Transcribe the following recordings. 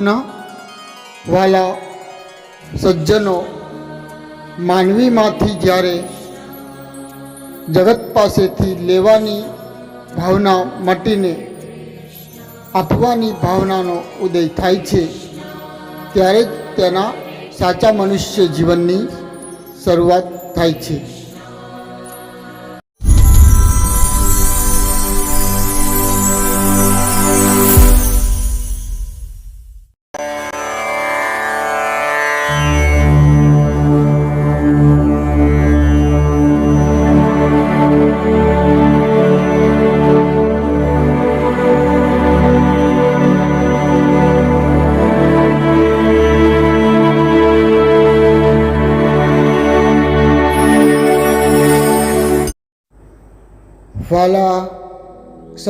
કૃષ્ણ વાલા સજ્જનો માનવીમાંથી જ્યારે જગત પાસેથી લેવાની ભાવના મટીને આપવાની ભાવનાનો ઉદય થાય છે, ત્યારે જ તેના સાચા મનુષ્ય જીવનની શરૂઆત થાય છે.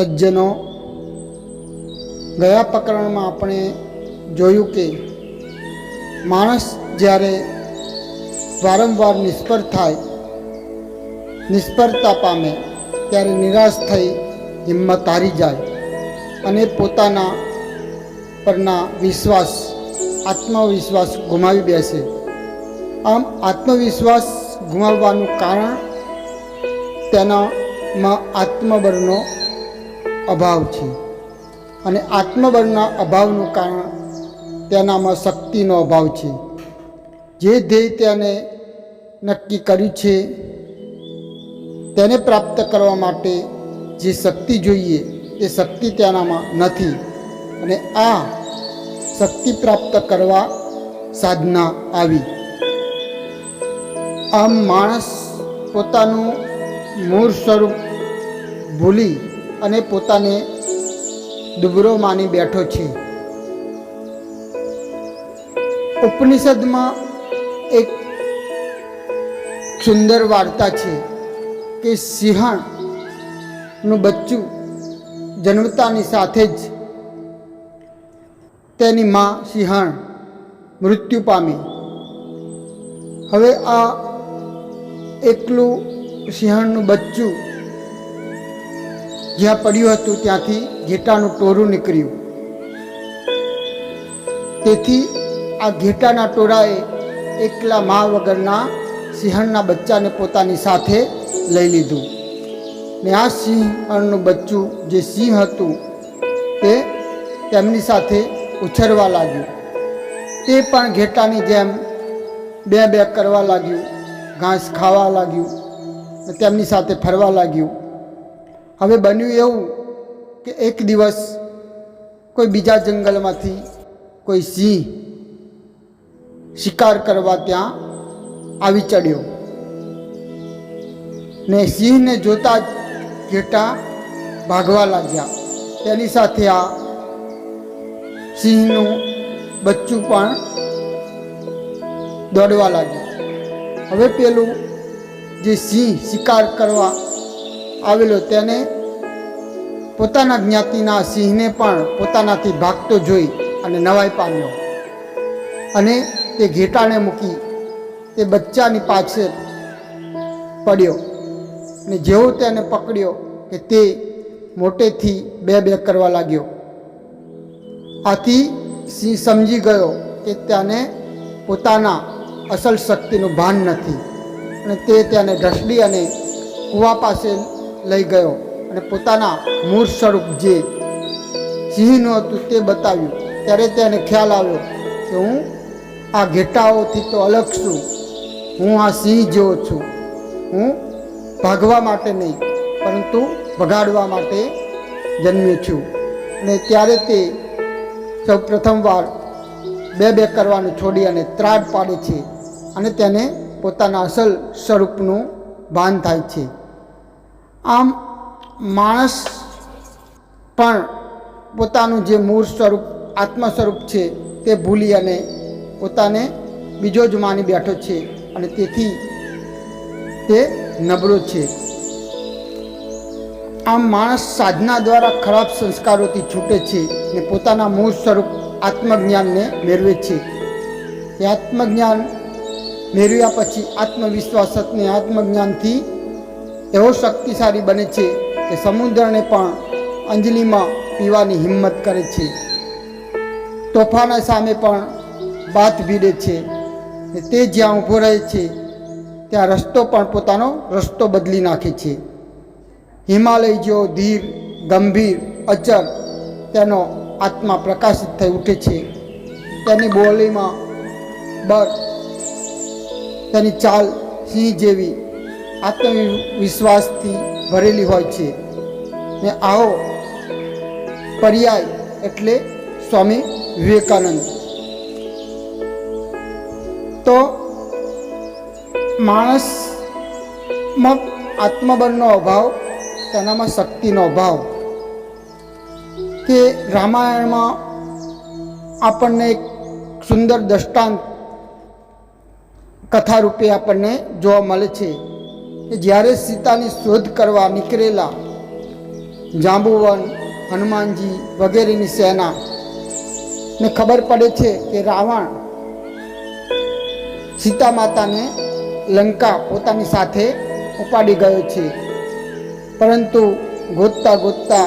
સજ્જનો ગયા પ્રકરણમાં આપણે જોયું કે માણસ જ્યારે વારંવાર નિષ્ફળ થાય, નિષ્ફળતા પામે, ત્યારે નિરાશ થઈ હિંમત હારી જાય અને પોતાના પરના વિશ્વાસ, આત્મવિશ્વાસ ગુમાવી બેસે. આમ આત્મવિશ્વાસ ગુમાવવાનું કારણ તેનામાં આત્મબળનો અભાવ છે. અને આત્મબળના અભાવનું કારણ તેનામાં શક્તિનો અભાવ છે. જે ધ્યેય તેને નક્કી કર્યું છે, તેને પ્રાપ્ત કરવા માટે જે શક્તિ જોઈએ એ શક્તિ તેનામાં નથી. અને આ શક્તિ પ્રાપ્ત કરવા સાધના આવી. આમ માણસ પોતાનું મૂળ સ્વરૂપ ભૂલી અને પોતાને દુબરો માની બેઠો છે. ઉપનિષદમાં એક સુંદર વાર્તા છે કે સિંહણનું બચ્ચું જન્મતાની સાથે જ તેની મા સિંહણ મૃત્યુ પામી. હવે આ એકલું સિંહણનું બચ્ચું જ્યાં પડ્યું હતું ત્યાંથી ઘેટાનું ટોરું નીકળ્યું. તેથી આ ઘેટાના ટોળાએ એકલા મા વગરના સિંહણના બચ્ચાને પોતાની સાથે લઈ લીધું. ને આ સિંહણનું બચ્ચું જે સિંહ હતું, તે તેમની સાથે ઉછરવા લાગ્યું. તે પણ ઘેટાની જેમ બે બે કરવા લાગ્યું, ઘાસ ખાવા લાગ્યું તેમની સાથે ફરવા લાગ્યું. હવે બન્યું એવું કે એક દિવસ કોઈ બીજા જંગલમાંથી કોઈ સિંહ શિકાર કરવા ત્યાં આવી ચડ્યો. ને સિંહને જોતા જ ઘેટા ભાગવા લાગ્યા. તેની સાથે આ સિંહનું બચ્ચું પણ દોડવા લાગ્યું. હવે પેલું જે સિંહ શિકાર કરવા આવેલો તેને પોતાના જ્ઞાતિના સિંહને પણ પોતાનાથી ભાગતો જોઈ અને નવાઈ પામ્યો. અને તે ઘેટાને મૂકી તે બચ્ચાની પાછળ પડ્યો અને જેવો તેને પકડ્યો કે તે મોટેથી બે બે કરવા લાગ્યો. આથી સિંહ સમજી ગયો કે તેને પોતાના અસલ શક્તિનું ભાન નથી અને તે તેને ઢસડી અને કૂવા પાસે લઈ ગયો અને પોતાના મૂળ સ્વરૂપ જે સિંહનું હતું તે બતાવ્યું. ત્યારે તેને ખ્યાલ આવ્યો કે હું આ ઘેટાઓથી તો અલગ છું. હું આ સિંહ જેવો છું. હું ભાગવા માટે નહીં, પરંતુ ભગાડવા માટે જન્મ્યો છું. અને ત્યારે તે સૌ પ્રથમવાર બે બે કરવાનું છોડી અને ત્રાડ પાડે છે અને તેને પોતાના અસલ સ્વરૂપનું ભાન થાય છે. આમ માણસ પણ પોતાનું જે મૂળ સ્વરૂપ આત્મ સ્વરૂપ છે, તે ભૂલી અને પોતાને બીજો જ માની બેઠો છે અને તેથી તે નબળો છે. આમ માણસ સાધના દ્વારા ખરાબ સંસ્કારોથી છૂટે છે ને પોતાના મૂળ સ્વરૂપ આત્મજ્ઞાનને મેળવે છે. એ આત્મજ્ઞાન મેળવ્યા પછી આત્મવિશ્વાસ અને આત્મજ્ઞાનથી એવો શક્તિશાળી બને છે કે સમુદ્રને પણ અંજલિમાં પીવાની હિંમત કરે છે. તોફાના સામે પણ બાથ ભીડે છે તે જ્યાં ઊભો રહે છે, ત્યાં રસ્તો પણ પોતાનો રસ્તો બદલી નાખે છે. હિમાલય જેવો ધીર, ગંભીર અચર તેનો આત્મા પ્રકાશિત થઈ ઉઠે છે. તેની બોલીમાં બળ, તેની ચાલ સિંહ જેવી આત્મવિશ્વાસથી ભરેલી હોય છે. ને આવો પર્યાય એટલે સ્વામી વિવેકાનંદ. તો માણસમાં આત્મબળનો અભાવ, તેનામાં શક્તિનો અભાવ. કે રામાયણમાં આપણને એક સુંદર દ્રષ્ટાંત કથા રૂપે આપણને જોવા મળે છે. કે જ્યારે સીતાની શોધ કરવા નીકળેલા જાંબુવન, હનુમાનજી વગેરેની સેના, ને ખબર પડે છે કે રાવણ સીતા માતાને લંકા પોતાની સાથે ઉપાડી ગયો છે. પરંતુ ગોતતા ગોતતા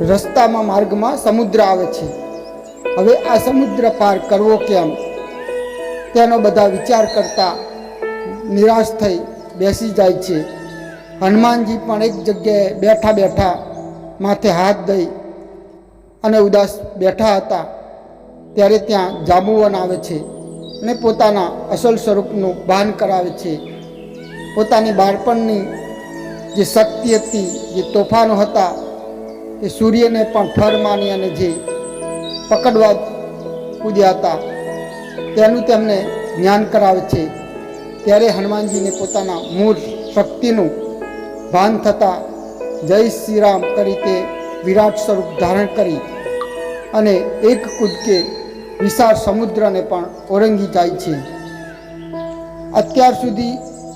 રસ્તામાં માર્ગમાં સમુદ્ર આવે છે. હવે આ સમુદ્ર પાર કરવો કેમ? તેનો બધા વિચાર કરતા નિરાશ થઈ બેસી જાય છે. હનુમાનજી પણ એક જગ્યાએ બેઠા બેઠા માથે હાથ દઈ અને ઉદાસ બેઠા હતા. ત્યારે ત્યાં જાંબુવન આવે છે અને પોતાના અસલ સ્વરૂપનું ભાન કરાવે છે. પોતાની બાળપણની જે શક્તિ હતી, જે તોફાનો હતા, એ સૂર્યને પણ ફર માની અને જે પકડવા કૂદ્યા હતા, તેનું તેમને જ્ઞાન કરાવે છે. ત્યારે હનુમાનજીને પોતાના મૂળ શક્તિનું ભાન થતાં જય શ્રી રામ કરી વિરાટ સ્વરૂપ ધારણ કરી અને એક કૂદકે વિશાળ સમુદ્રને પણ ઓરંગી જાય છે. અત્યાર સુધી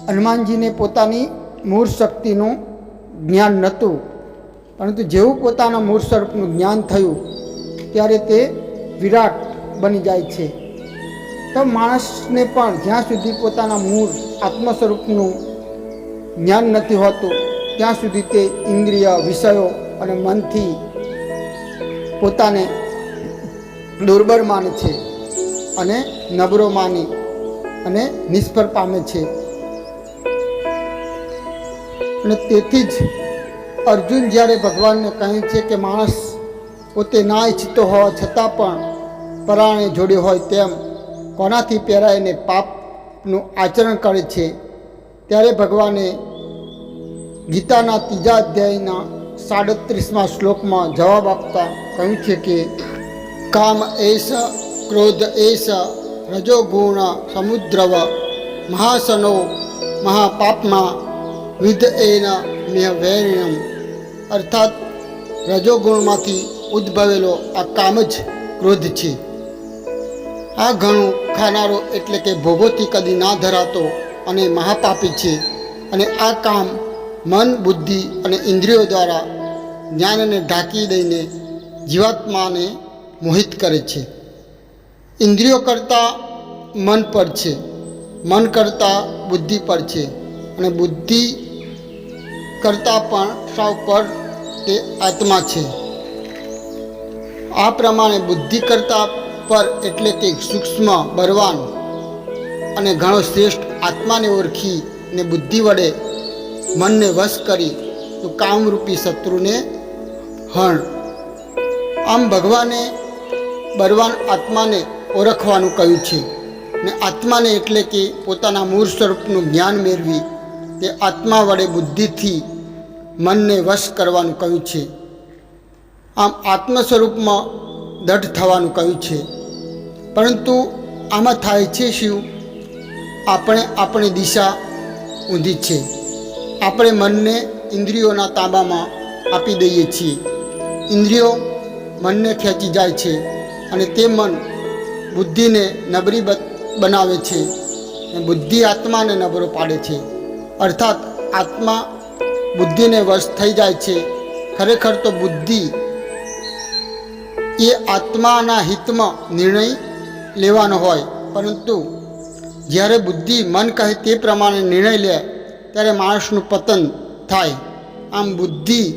હનુમાનજીને પોતાની મૂળ શક્તિનું જ્ઞાન નહોતું, પરંતુ જેવું પોતાના મૂળ સ્વરૂપનું જ્ઞાન થયું, ત્યારે તે વિરાટ બની જાય છે. તો માણસને પણ જ્યાં સુધી પોતાના મૂળ આત્મ સ્વરૂપનું જ્ઞાન નથી હોતું, ત્યાં સુધી તે ઇન્દ્રિય વિષયો અને મનથી પોતાને દુર્બળ માને છે અને નબળો માને અને નિષ્ફળ પામે છે. અને તેથી જ અર્જુન જ્યારે ભગવાનને કહે છે કે માણસ પોતે ના ઈચ્છતો હોવા છતાં પણ પરાણે જોડ્યો હોય તેમ કોનાથી પહેરાઈને પાપનું આચરણ કરે છે? ત્યારે ભગવાને ગીતાના ત્રીજા અધ્યાયના સાડત્રીસમાં શ્લોકમાં જવાબ આપતા કહ્યું છે કે, કામ એસ ક્રોધ એસ રજોગુણ સમુદ્રવ મહાસનો મહાપાપમાં વિધ એન મેહ વૈર્યમ અર્થાત રજોગુણમાંથી ઉદ્ભવેલો આ કામ જ ક્રોધ છે. આ ઘણું ખાનારો એટલે કે ભોગોથી કદી ના ધરાતો અને મહાપાપી છે અને આ કામ મન, બુદ્ધિ અને ઇન્દ્રિયો દ્વારા જ્ઞાનને ઢાંકી દઈને જીવાત્માને મોહિત કરે છે. ઇન્દ્રિયો કરતાં મન પર છે, મન કરતાં બુદ્ધિ પર છે અને બુદ્ધિ કરતાં પણ સાવ પર તે આત્મા છે. આ પ્રમાણે બુદ્ધિ કરતાં પર એટલે કે સૂક્ષ્મ, બળવાન અને ઘણો શ્રેષ્ઠ આત્માને ઓળખી ને બુદ્ધિ વડે મનને વશ કરી તો કામરૂપી શત્રુને હણ આમ ભગવાને બળવાન આત્માને ઓળખવાનું કહ્યું છે ને આત્માને એટલે કે પોતાના મૂળ સ્વરૂપનું જ્ઞાન મેળવી તે આત્મા વડે બુદ્ધિથી મનને વશ કરવાનું કહ્યું છે. આમ આત્મ સ્વરૂપમાં દઢ થવાનું કહ્યું છે. પરંતુ આમાં થાય છે શિવ આપણે આપણી દિશા ઊંધી છે. આપણે મનને ઇન્દ્રિયોના તાબામાં આપી દઈએ છીએ. ઇન્દ્રિયો મનને ખેંચી જાય છે અને તે મન બુદ્ધિને નબળી બનાવે છે બુદ્ધિ આત્માને નબળો પાડે છે. અર્થાત આત્મા બુદ્ધિને વશ થઈ જાય છે. ખરેખર તો બુદ્ધિ એ આત્માના હિતમાં નિર્ણય લેવાનો હોય. પરંતુ જ્યારે બુદ્ધિ મન કહે તે પ્રમાણે નિર્ણય લે, ત્યારે માણસનું પતન થાય. આમ બુદ્ધિ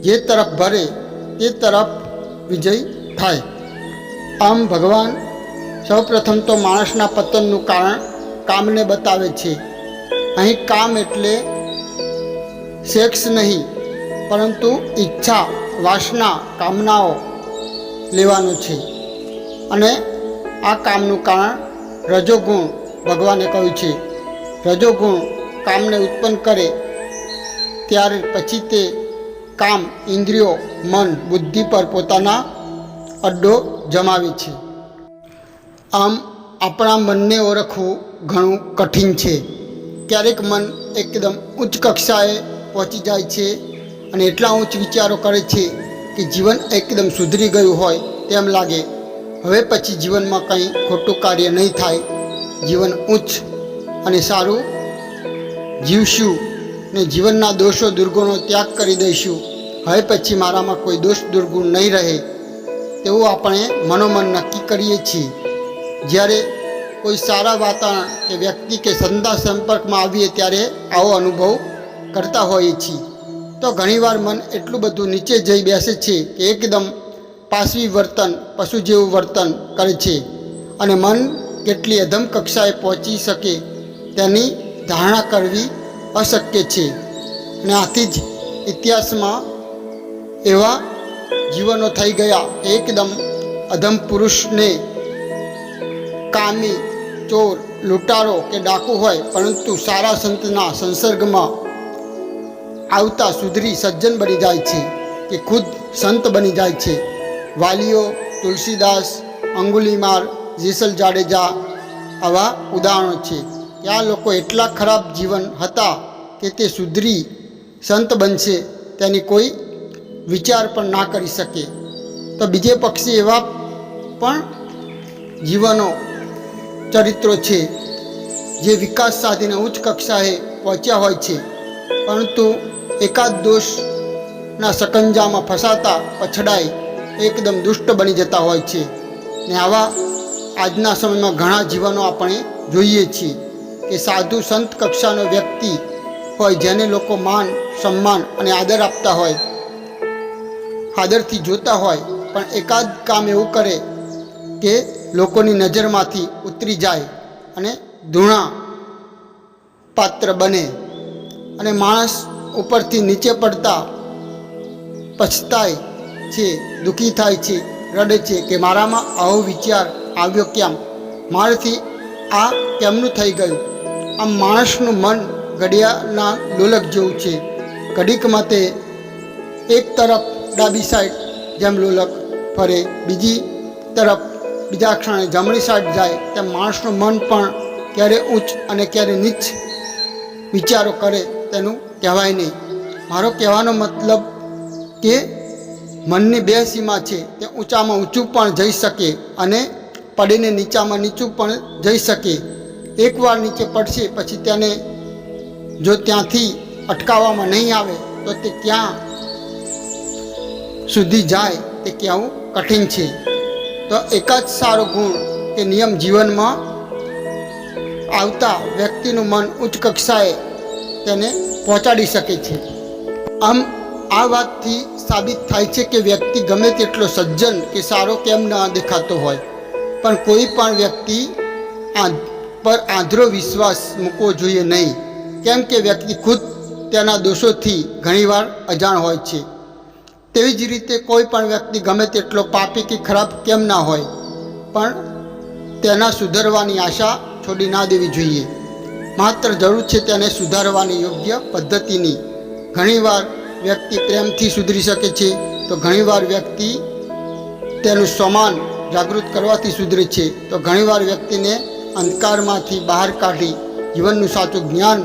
જે તરફ ભરે, તે તરફ વિજય થાય. આમ ભગવાન સૌપ્રથમ તો માણસના પતનનું કારણ કામને બતાવે છે. અહીં કામ એટલે સેક્સ નહીં, પરંતુ ઈચ્છા, વાસના, કામનાઓ લેવાનું છે. અને આ કામનું કારણ રજોગુણ ભગવાને કહ્યું છે. રજોગુણ કામને ઉત્પન્ન કરે ત્યારે પછી તે કામ ઇન્દ્રિયો, મન, બુદ્ધિ પર પોતાના અડ્ડો જમાવે છે. આમ આપણા મનને ઓળખવું ઘણું કઠિન છે. ક્યારેક મન એકદમ ઉચ્ચ કક્ષાએ પહોંચી જાય છે અને એટલા ઉચ્ચ વિચારો કરે છે કે જીવન એકદમ સુધરી ગયું હોય તેમ લાગે. હવે પછી જીવનમાં કંઈ ખોટું કાર્ય નહીં થાય. જીવન ઉચ્ચ અને સારું. જીવશું ને જીવનના દોષો દુર્ગુણો ત્યાગ કરી દઈશું. હવે પછી મારામાં કોઈ દોષ દુર્ગુણ નહીં રહે તેવું આપણે મનોમન નક્કી કરીએ છીએ. જ્યારે કોઈ સારા વાતાવરણ કે વ્યક્તિ કે સંદા સંપર્કમાં આવીએ ત્યારે આવો અનુભવ કરતા હોઈએ છીએ. તો ઘણીવાર મન એટલું બધું નીચે જઈ બેસે છે કે એકદમ પાસવી વર્તન, પશુ જેવું વર્તન કરે છે. અને મન કેટલી અધમ કક્ષાએ પહોંચી શકે તેની ધારણા કરવી અશક્ય છે. અને આથી જ ઇતિહાસમાં એવા જીવનો થઈ ગયા એકદમ અધમ પુરુષને કામી, ચોર, લૂંટારો કે ડાકુ હોય, પરંતુ સારા સંતના સંસર્ગમાં આવતા સુધરી સજ્જન બની જાય છે કે ખુદ સંત બની જાય છે. વાલીઓ, તુલસીદાસ, અંગુલીમાર, જેસલ જાડેજા આવા ઉદાહરણો છે આ લોકો એટલા ખરાબ જીવન હતા કે તે સુધરી સંત બનશે તેની કોઈ વિચાર પણ ના કરી શકે. તો બીજે પક્ષી એવા પણ જીવનો ચરિત્રો છે જે વિકાસ સાધીને ઉચ્ચ કક્ષાએ પહોંચ્યા હોય છે. પરંતુ એકાદ દોષના સકંજામાં ફસાતા પછડાઈ એકદમ દુષ્ટ બની જતા હોય છે. ને આવા આજના સમયમાં ઘણા જીવનો આપણે જોઈએ છીએ કે સાધુ સંત કક્ષાનો વ્યક્તિ હોય જેને લોકો માન, સન્માન અને આદર આપતા હોય, આદરથી જોતા હોય, પણ એકાદ કામ એવું કરે કે લોકોની નજરમાંથી ઉતરી જાય અને ધૂણા પાત્ર બને અને માણસ ઉપરથી નીચે પડતા પછતાય છે, દુઃખી થાય છે, રડે છે કે મારામાં આવો વિચાર આવ્યો કેમ મારાથી આ કેમનું થઈ ગયું? આમ માણસનું મન ઘડિયાળના લોલક જેવું છે. ઘડીકમાં તે એક તરફ ડાબી સાઈડ જેમ લોલક ફરે, બીજી તરફ બીજા ક્ષણે જમણી સાઈડ જાય તેમ માણસનું મન પણ ક્યારે ઉચ્ચ અને ક્યારે નીચ વિચારો કરે તેનું કહેવાય નહીં. મારો કહેવાનો મતલબ કે મનની બે સીમા છે. તે ઊંચામાં ઊંચું પણ જઈ શકે અને પડીને નીચામાં નીચું પણ જઈ શકે. એકવાર નીચે પડશે, પછી તેને જો ત્યાંથી અટકાવવામાં નહીં આવે, તો તે ક્યાં સુધી જાય તે કહેવું કઠિન છે. તો એક જ સારો ગુણ કે નિયમ જીવનમાં આવતા વ્યક્તિનું મન ઉચ્ચ કક્ષાએ તેને પહોંચાડી શકે છે. આમ આ વાતથી સાબિત થાય છે કે વ્યક્તિ ગમે તેટલો સજ્જન કે સારો કેમ ન દેખાતો હોય. પણ કોઈ પણ વ્યક્તિ આ પર આંધળો વિશ્વાસ મૂકવો જોઈએ નહીં. કેમ કે વ્યક્તિ ખુદ તેના દોષોથી ઘણીવાર અજાણ હોય છે. તેવી જ રીતે કોઈ પણ વ્યક્તિ ગમે તેટલો પાપી કે ખરાબ કેમ ના હોય, પણ તેના સુધરવાની આશા છોડી ના દેવી જોઈએ. માત્ર જરૂર છે તેને સુધારવાની યોગ્ય પદ્ધતિની. ઘણીવાર વ્યક્તિ પ્રેમથી સુધરી શકે છે, તો ઘણીવાર વ્યક્તિ તેનું સમાન જાગૃત કરવાથી સુધરે છે, તો ઘણીવાર વ્યક્તિને અંધકારમાંથી બહાર કાઢી જીવનનું સાચું જ્ઞાન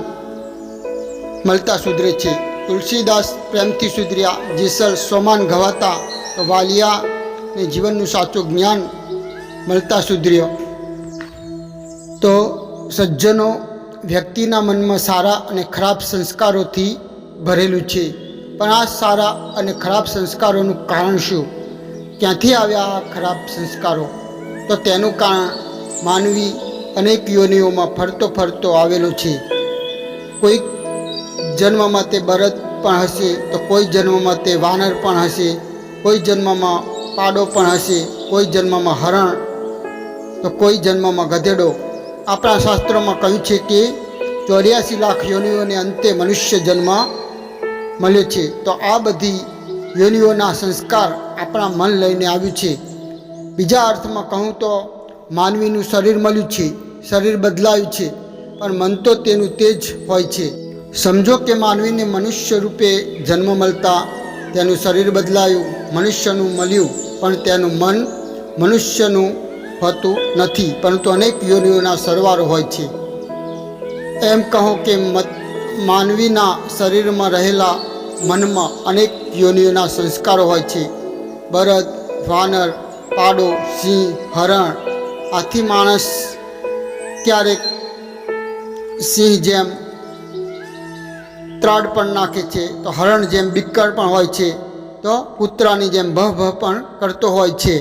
મળતા સુધરે છે. તુલસીદાસ પ્રેમથી સુધર્યા, જેસલ સોમાન ગવાતા, તો વાલિયાને જીવનનું સાચું જ્ઞાન મળતા સુધર્યો. તો સજ્જનો વ્યક્તિના મનમાં સારા અને ખરાબ સંસ્કારોથી ભરેલું છે. પણ આ સારા અને ખરાબ સંસ્કારોનું કારણ શું? ક્યાંથી આવ્યા આ ખરાબ સંસ્કારો? તો તેનું કારણ માનવી અનેક યોનિઓમાં ફરતો ફરતો આવેલો છે. કોઈક જન્મમાં તે બળદ પણ હશે તો કોઈ જન્મમાં તે વાનર પણ હશે, કોઈ જન્મમાં પાડો પણ હશે, કોઈ જન્મમાં હરણ, તો કોઈ જન્મમાં ગધેડો. આપણા શાસ્ત્રોમાં કહ્યું છે કે ચોર્યાસી લાખ યોનિઓને અંતે મનુષ્ય જન્મ મળે છે. તો આ બધી યોનિઓના સંસ્કાર આપણા મન લઈને આવ્યું છે. બીજા અર્થમાં કહું તો માનવીનું શરીર મળ્યું છે. શરીર બદલાયું છે. પણ મન તો તેનું તે જ હોય છે. સમજો કે માનવીને મનુષ્ય રૂપે જન્મ મળતા તેનું શરીર બદલાયું, મનુષ્યનું મળ્યું, પણ તેનું મન મનુષ્યનું હોતું નથી, પરંતુ અનેક યોનિઓના સરવાળો હોય છે. એમ કહો કે માનવીના શરીરમાં રહેલા મનમાં અનેક યોનિઓના સંસ્કારો હોય છે. બળદ વાનર, પાડો, સિંહ, હરણ, આથી માણસ ક્યારેક સિંહ જેમ ત્રાડ પણ નાખે છે, તો હરણ જેમ બિક્કર પણ હોય છે, તો કૂતરાની જેમ ભહ ભહ પણ કરતો હોય છે.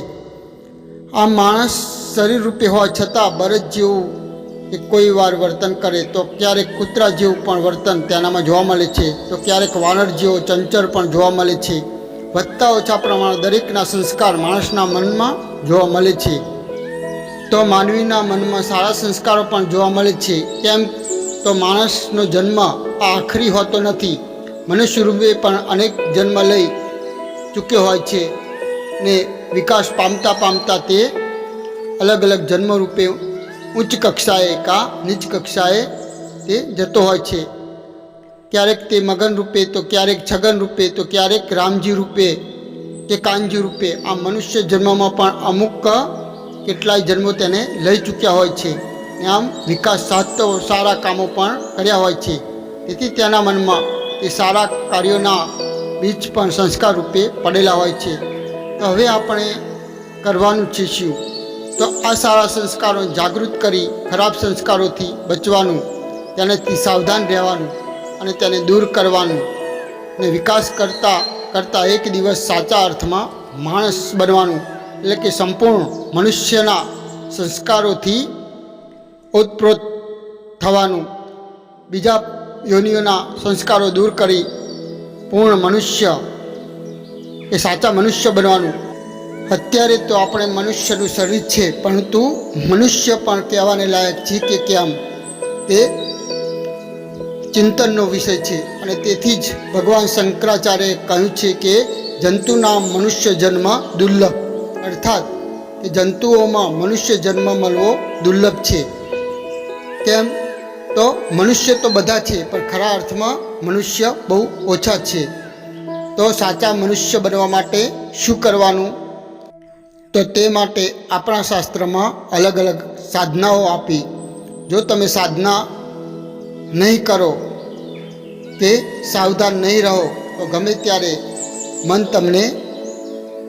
આ માણસ શરીર રૂપે હોવા છતાં બરજ જેવું કે કોઈ વાર વર્તન કરે તો ક્યારેક કૂતરા જેવું પણ વર્તન તેનામાં જોવા મળે છે. તો ક્યારેક વાનર જેવો, ચંચળ પણ જોવા મળે છે. વધતા ઓછા પ્રમાણે દરેકના સંસ્કાર માણસના મનમાં જોવા મળે છે. તો માનવીના મનમાં સારા સંસ્કારો પણ જોવા મળે છે. કેમ તો માણસનો જન્મ આ આખરી હોતો નથી. મનુષ્ય રૂપે પણ અનેક જન્મ લઈ ચૂક્યો હોય છે ને વિકાસ પામતા પામતા તે અલગ અલગ જન્મરૂપે ઉચ્ચ કક્ષાએ કા નીચ કક્ષાએ તે જતો હોય છે. ક્યારેક તે મગન રૂપે તો ક્યારેક છગન રૂપે તો ક્યારેક રામજી રૂપે કે કાનજી રૂપે. આ મનુષ્ય જન્મમાં પણ અમુક કેટલાય જન્મો તેને લઈ ચૂક્યા હોય છે. આમ વિકાસ સાધતો સારા કામો પણ કર્યા હોય છે. તેથી તેના મનમાં તે સારા કાર્યોના બીજ પણ સંસ્કાર રૂપે પડેલા હોય છે. તો હવે આપણે કરવાનું છે શું? તો આ સારા સંસ્કારો જાગૃત કરી, ખરાબ સંસ્કારોથી બચવાનું, તેનાથી સાવધાન રહેવાનું અને તેને દૂર કરવાનું ને વિકાસ કરતા, કરતાં એક દિવસ સાચા અર્થમાં માણસ બનવાનું એટલે કે સંપૂર્ણ મનુષ્યના સંસ્કારોથી ઓતપ્રોત થવાનું. બીજા યોનિઓના સંસ્કારો દૂર કરી, પૂર્ણ મનુષ્ય એ સાચા મનુષ્ય બનવાનું. અત્યારે તો આપણે મનુષ્યનું શરીર છે, પરંતુ મનુષ્ય પણ કહેવાને લાયક છે કે કેમ? તે ચિંતનનો વિષય છે અને તેથી જ ભગવાન શંકરાચાર્યએ કહ્યું છે કે જંતુના મનુષ્ય જન્મ દુર્લભ. અર્થાત કે જંતુઓમાં મનુષ્ય જન્મ મળવો દુર્લભ છે. કેમ? તો મનુષ્ય તો બધા છે, પણ ખરા અર્થમાં મનુષ્ય બહુ ઓછા છે. તો સાચા મનુષ્ય બનવા માટે શું કરવાનું? તો તે માટે આપણા શાસ્ત્રમાં અલગ અલગ સાધનાઓ આપી. જો તમે સાધના નહીં કરો, કે સાવધાન નહીં રહો, તો ગમે ત્યારે મન તમને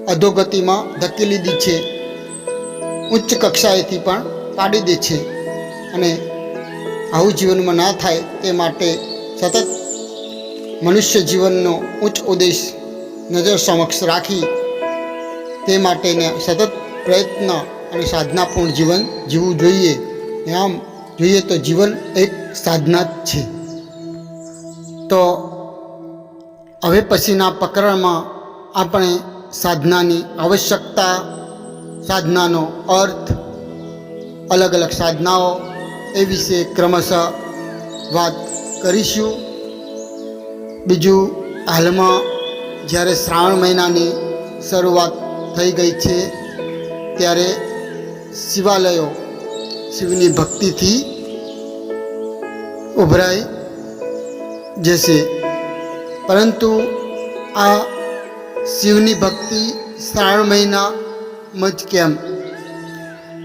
અધોગતિમાં ધકેલી દે છે. ઉચ્ચ કક્ષાએથી પણ પાડી દે છે. અને આવું જીવનમાં ના થાય તે માટે સતત મનુષ્ય જીવનનો ઉચ્ચ ઉદ્દેશ નજર સમક્ષ રાખી તે માટેને સતત પ્રયત્ન અને સાધનાપૂર્ણ જીવન જીવવું જોઈએ. આમ જોઈએ તો જીવન એક સાધના જ છે. તો હવે પછીના પ્રકરણમાં આપણે સાધનાની આવશ્યકતા, સાધનાનો અર્થ, અલગ અલગ સાધનાઓ એ વિશે ક્રમશઃ વાત કરીશું. બીજું હાલમાં જ્યારે શ્રાવણ મહિનાની શરૂઆત થઈ ગઈ છે, ત્યારે શિવાલયો શિવની ભક્તિથી ઉભરાઈ જશે. પરંતુ આ શિવની ભક્તિ શ્રાવણ મહિનામાં જ કેમ?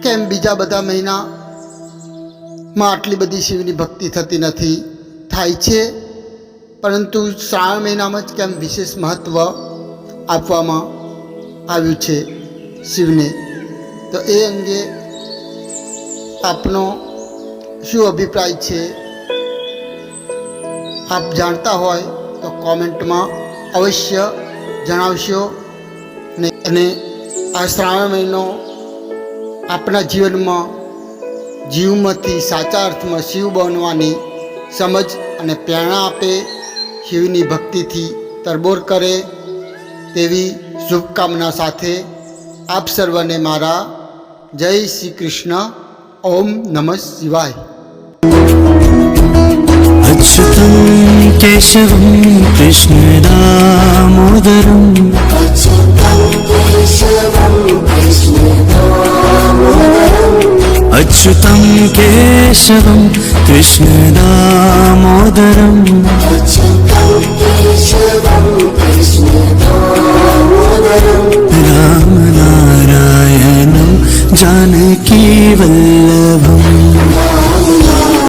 કેમ બીજા બધા મહિનામાં આટલી બધી શિવની ભક્તિ થતી નથી? થાય છે? પરંતુ શ્રાવણ મહિનામાં જ કેમ વિશેષ મહત્ત્વ આપવામાં આવ્યું છે શિવને? તો એ અંગે આપનો શું અભિપ્રાય છે? આપ જાણતા હોય તો કોમેન્ટમાં અવશ્ય જણાવશો. ને અને આ શ્રાવણ મહિનો આપણા જીવનમાં જીવમાંથી સાચા અર્થમાં શિવ બનવાની સમજ અને પ્રેરણા આપે શિવની ભક્તિથી તરબોર કરે તેવી શુભકામના સાથે આપ સર્વને મારા જય શ્રી કૃષ્ણ ઓમ નમઃ શિવાય अच्युतं केशवं कृष्णदामोदरम् अच्युतं केशवं कृष्णदामोदरम् രാമനാരായണം ജാനകി വല്ലഭം.